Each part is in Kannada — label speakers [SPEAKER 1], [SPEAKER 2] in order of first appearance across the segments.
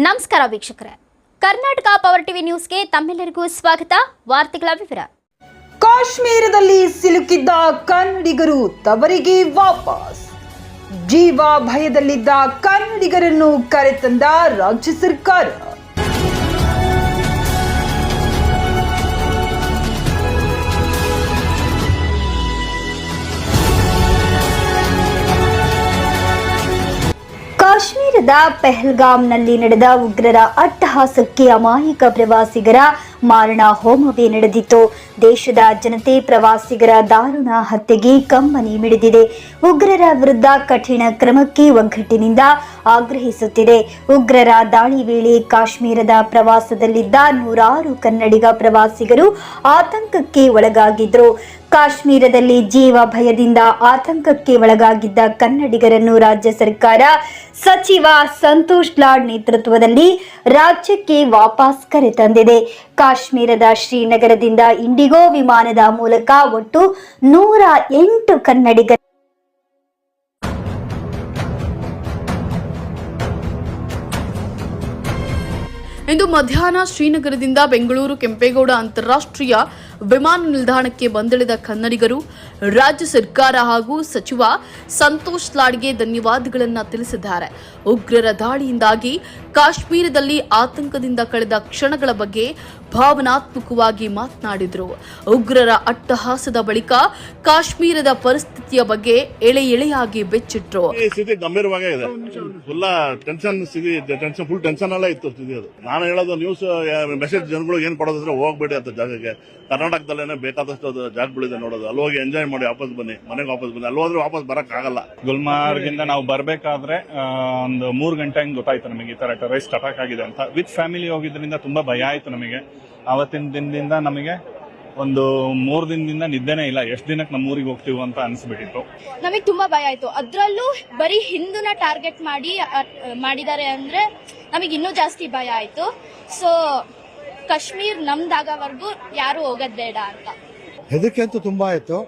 [SPEAKER 1] ನಮಸ್ಕಾರ ವೀಕ್ಷಕರೇ. ಕರ್ನಾಟಕ ಪವರ್ ಟಿವಿ ನ್ಯೂಸ್ಗೆ ತಮ್ಮೆಲ್ಲರಿಗೂ ಸ್ವಾಗತ. ವಾರ್ತೆಗಳ ವಿವರ.
[SPEAKER 2] ಕಾಶ್ಮೀರದಲ್ಲಿ ಸಿಲುಕಿದ್ದ ಕನ್ನಡಿಗರು ತವರಿಗೆ ವಾಪಸ್. ಜೀವ ಭಯದಲ್ಲಿದ್ದ ಕನ್ನಡಿಗರನ್ನು ಕರೆತಂದ ರಾಜ್ಯ ಸರ್ಕಾರ.
[SPEAKER 1] ಕಾಶ್ಮೀರದ ಪೆಹಲ್ಗಾಮ್ನಲ್ಲಿ ನಡೆದ ಉಗ್ರರ ಅಟ್ಟಹಾಸಕ್ಕೆ ಅಮಾಯಕ ಪ್ರವಾಸಿಗರ ಮಾರಣ ಹೋಮವೇ ನಡೆದಿತ್ತು. ದೇಶದ ಜನತೆ ಪ್ರವಾಸಿಗರ ದಾರುಣ ಹತ್ಯೆಗೆ ಕಂಬನಿ ಮಿಡಿದಿದೆ. ಉಗ್ರರ ವಿರುದ್ಧ ಕಠಿಣ ಕ್ರಮಕ್ಕೆ ಒಗ್ಗಟ್ಟಿನಿಂದ ಆಗ್ರಹಿಸುತ್ತಿದೆ. ಉಗ್ರರ ದಾಳಿ ವೇಳೆ ಕಾಶ್ಮೀರದ ಪ್ರವಾಸದಲ್ಲಿದ್ದ ನೂರಾರು ಕನ್ನಡಿಗ ಪ್ರವಾಸಿಗರು ಆತಂಕಕ್ಕೆ ಒಳಗಾಗಿದ್ರು. ಕಾಶ್ಮೀರದಲ್ಲಿ ಜೀವ ಭಯದಿಂದ ಆತಂಕಕ್ಕೆ ಒಳಗಾಗಿದ್ದ ಕನ್ನಡಿಗರನ್ನು ರಾಜ್ಯ ಸರ್ಕಾರ ಸಚಿವ ಸಂತೋಷ್ ಲಾಡ್ ನೇತೃತ್ವದಲ್ಲಿ ರಾಜ್ಯಕ್ಕೆ ವಾಪಸ್ ಕರೆತಂದಿದೆ ಕಾಶ್ಮೀರದ ಶ್ರೀನಗರದಿಂದ ಇಂಡಿಗೋ ವಿಮಾನದ ಮೂಲಕ ಒಟ್ಟು ನೂರ ಎಂಟು ಕನ್ನಡಿಗರ
[SPEAKER 3] ಇಂದು ಮಧ್ಯಾಹ್ನ ಶ್ರೀನಗರದಿಂದ ಬೆಂಗಳೂರು ಕೆಂಪೇಗೌಡ ಅಂತಾರಾಷ್ಟ್ರೀಯ ವಿಮಾನ ನಿಲ್ದಾಣಕ್ಕೆ ಬಂದಿಳಿದ ಕನ್ನಡಿಗರು, ರಾಜ್ಯ ಸರ್ಕಾರ ಹಾಗೂ ಸಚಿವ ಸಂತೋಷ್ ಲಾಡ್ಗೆ ಧನ್ಯವಾದಗಳನ್ನು ತಿಳಿಸಿದ್ದಾರೆ. ಉಗ್ರರ ದಾಳಿಯಿಂದಾಗಿ ಕಾಶ್ಮೀರದಲ್ಲಿ ಆತಂಕದಿಂದ ಕಳೆದ ಕ್ಷಣಗಳ ಬಗ್ಗೆ ಭಾವನಾತ್ಮಕವಾಗಿ ಮಾತನಾಡಿದರು. ಉಗ್ರರ ಅಟ್ಟಹಾಸದ ಬಳಿಕ ಕಾಶ್ಮೀರದ ಪರಿಸ್ಥಿತಿಯ ಬಗ್ಗೆ ಎಳೆ ಎಳೆಯಾಗಿ ಬೆಚ್ಚಿಟ್ರು.
[SPEAKER 4] ಸ್ಥಿತಿ ಗಂಭೀರವಾಗಿದೆ ಟೆನ್ಷನ್ ಸ್ಥಿತಿ ಟೆನ್ಷನ್ ಫುಲ್ ಟೆನ್ಷನ್ ಅಲ್ಲೇ ಇತ್ತು ಸ್ಥಿತಿ ನಾನು ಹೇಳೋದು ನ್ಯೂಸ್ ಮೆಸೇಜ್ ಜನಗಳಿಗೆ ಏನು ಕೊಡೋದಂದ್ರೆ ಹೋಗ್ಬೇಡಿ ಅಂತ ಜಾಗಕ್ಕೆ. ಕರ್ನಾಟಕದಲ್ಲೇನೆ ಬೇಕಾದಷ್ಟು ಅದು ಜಾಗಗಳಿದೆ ನೋಡೋದು. ಅಲ್ಲಿ ಹೋಗಿ ಎಂಜಾಯ್ ಮಾಡಿ ವಾಪಸ್ ಬನ್ನಿ. ಮನೆಗೆ ವಾಪಸ್ ಬನ್ನಿ. ಅಲ್ಲಿ ಹೋದ್ರೆ ವಾಪಸ್ ಬರಕ್ ಆಗಲ್ಲ
[SPEAKER 5] ಗುಲ್ಮಾರ್ಗಿಂದ ನಾವು ಬರಬೇಕಾದ್ರೆ ಒಂದು ಮೂರು ಗಂಟೆ ಹಂಗೆ ಗೊತ್ತಾಯ್ತು ನಮಗೆ ಈ ತರ ಟೆರರಿಸ್ಟ್ ಅಟ್ಯಾಕ್ ಆಗಿದೆ ಅಂತ. ವಿತ್ ಫ್ಯಾಮಿಲಿ ಹೋಗಿದ್ರಿಂದ ತುಂಬಾ ಭಯ ಆಯ್ತು ನಮಗೆ. ಆವತ್ತಿನ ದಿನದಿಂದ ನಮಗೆ ಒಂದು ಮೂರ್ ದಿನದಿಂದ ನಿದ್ದೆನೇ ಇಲ್ಲ. ಎಷ್ಟು ದಿನಕ್ಕೆ ನಮ್ಮ ಊರಿಗೆ ಹೋಗ್ತೀವಿ ಅಂತ ಅನ್ಸ್ಬಿಟ್ಟಿತ್ತು.
[SPEAKER 6] ನಮಗೆ ತುಂಬಾ ಭಯ ಆಯ್ತು. ಅದ್ರಲ್ಲೂ ಬರೀ ಹಿಂದೂನ ಟಾರ್ಗೆಟ್ ಮಾಡಿ ಮಾಡಿದ್ದಾರೆ ಅಂದ್ರೆ ನಮಗೆ ಇನ್ನೂ ಜಾಸ್ತಿ ಭಯ ಆಯ್ತು. ಸೊ ಕಾಶ್ಮೀರ್ ನಮ್ದಾಗವರೆಗೂ ಯಾರು ಹೋಗೋದ್ ಬೇಡ ಅಂತ.
[SPEAKER 7] ಹೆದರಿಕೆ ಅಂತೂ ತುಂಬಾ ಇತ್ತು.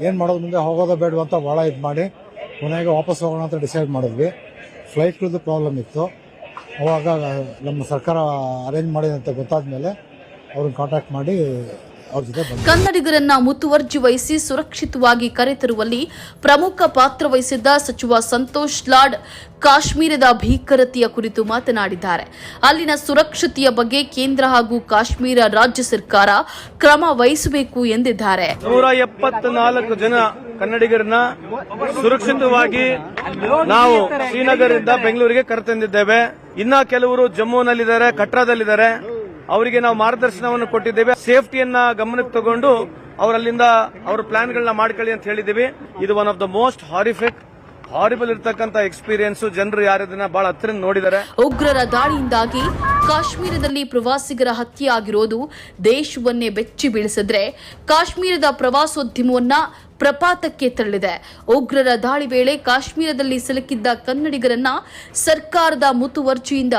[SPEAKER 7] ಏನು ಮಾಡೋದು ಮುಂದೆ ಹೋಗೋದೋ ಬೇಡ ಅಂತ ಬಹಳ ಇದು ಮಾಡಿ ಕೊನೆಗೆ ವಾಪಸ್ ಹೋಗೋಣ ಅಂತ ಡಿಸೈಡ್ ಮಾಡಿದ್ವಿ. ಫ್ಲೈಟ್ಗಳದ್ದು ಪ್ರಾಬ್ಲಮ್ ಇತ್ತು. ಅವಾಗ ನಮ್ಮ ಸರ್ಕಾರ ಅರೇಂಜ್ ಮಾಡಿದೆ ಅಂತ ಗೊತ್ತಾದ ಮೇಲೆ ಅವ್ರನ್ನ ಕಾಂಟ್ಯಾಕ್ಟ್ ಮಾಡಿ
[SPEAKER 3] ಕನ್ನಡಿಗರನ್ನ ಮುತುವರ್ಜಿ ವಹಿಸಿ ಸುರಕ್ಷಿತವಾಗಿ ಕರೆತರುವಲ್ಲಿ ಪ್ರಮುಖ ಪಾತ್ರ ವಹಿಸಿದ್ದ ಸಚಿವ ಸಂತೋಷ್ ಲಾಡ್ ಕಾಶ್ಮೀರದ ಭೀಕರತೆಯ ಕುರಿತು ಮಾತನಾಡಿದ್ದಾರೆ. ಅಲ್ಲಿನ ಸುರಕ್ಷತೆಯ ಬಗ್ಗೆ ಕೇಂದ್ರ ಹಾಗೂ ಕಾಶ್ಮೀರ ರಾಜ್ಯ ಸರ್ಕಾರ ಕ್ರಮ ವಹಿಸಬೇಕು ಎಂದಿದ್ದಾರೆ.
[SPEAKER 8] ನೂರ ಎಪ್ಪತ್ನಾಲ್ಕು ಜನ ಕನ್ನಡಿಗರನ್ನ ಸುರಕ್ಷಿತವಾಗಿ ನಾವು ಶ್ರೀನಗರದಿಂದ ಬೆಂಗಳೂರಿಗೆ ಕರೆತಂದಿದ್ದೇವೆ. ಇನ್ನ ಕೆಲವರು ಜಮ್ಮುನಲ್ಲಿದ್ದಾರೆ ಕಟ್ರಾದಲ್ಲಿದ್ದಾರೆ. ಅವರಿಗೆ ನಾವು ಮಾರ್ಗದರ್ಶನವನ್ನು ಕೊಟ್ಟಿದ್ದೇವೆ. ಸೇಫ್ಟಿಯನ್ನ ಗಮನಕ್ಕೆ ತಗೊಂಡು ಅವರಲ್ಲಿಂದ ಅವ್ರ ಪ್ಲಾನ್ಗಳನ್ನ ಮಾಡ್ಕೊಳ್ಳಿ ಅಂತ ಹೇಳಿದ್ದೀವಿ. ಇದು one of the most horrific horrible ಇರ್ತಕ್ಕಂತ ಎಕ್ಸ್ಪೀರಿಯನ್ಸ್ ಜನರು ಯಾರದನ್ನ ಬಹಳ ಹತ್ತಿರ ನೋಡಿದ್ದಾರೆ
[SPEAKER 3] ಉಗ್ರರ ದಾಳಿಯಿಂದಾಗಿ ಕಾಶ್ಮೀರದಲ್ಲಿ ಪ್ರವಾಸಿಗರ ಹತ್ಯೆ ಆಗಿರೋದು ದೇಶವನ್ನೇ ಬೆಚ್ಚಿ ಬೀಳಿಸಿದ್ರೆ ಕಾಶ್ಮೀರದ ಪ್ರವಾಸೋದ್ಯಮವನ್ನ ಪ್ರಪಾತಕ್ಕೆ ತಳ್ಳಿದೆ ಉಗ್ರರ ದಾಳಿ ವೇಳೆ ಕಾಶ್ಮೀರದಲ್ಲಿ ಸಿಲುಕಿದ್ದ ಕನ್ನಡಿಗರನ್ನ ಸರ್ಕಾರದ ಮುತುವರ್ಜಿಯಿಂದ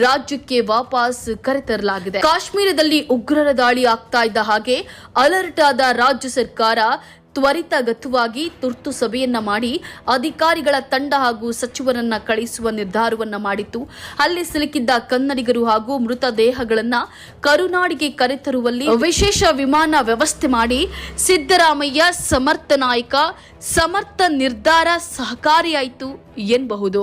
[SPEAKER 3] ರಾಜ್ಯಕ್ಕೆ ವಾಪಸ್ ಕರೆತರಲಾಗಿದೆ. ಕಾಶ್ಮೀರದಲ್ಲಿ ಉಗ್ರರ ದಾಳಿ ಆಗ್ತಾ ಇದ್ದ ಹಾಗೆ ಅಲರ್ಟ್ ಆದ ರಾಜ್ಯ ಸರ್ಕಾರ ತ್ವರಿತಗತವಾಗಿ ತುರ್ತು ಸಭೆಯನ್ನ ಮಾಡಿ ಅಧಿಕಾರಿಗಳ ತಂಡ ಹಾಗೂ ಸಚಿವರನ್ನ ಕಳಿಸುವ ನಿರ್ಧಾರವನ್ನ ಮಾಡಿತ್ತು. ಅಲ್ಲಿ ಸಿಲುಕಿದ್ದ ಕನ್ನಡಿಗರು ಹಾಗೂ ಮೃತದೇಹಗಳನ್ನ ಕರುನಾಡಿಗೆ ಕರೆತರುವಲ್ಲಿ ವಿಶೇಷ ವಿಮಾನ ವ್ಯವಸ್ಥೆ ಮಾಡಿ ಸಿದ್ದರಾಮಯ್ಯ ಸಮರ್ಥ ನಾಯಕ, ಸಮರ್ಥ ನಿರ್ಧಾರ ಸಹಕಾರಿಯಾಯಿತು ಎನ್ನಬಹುದು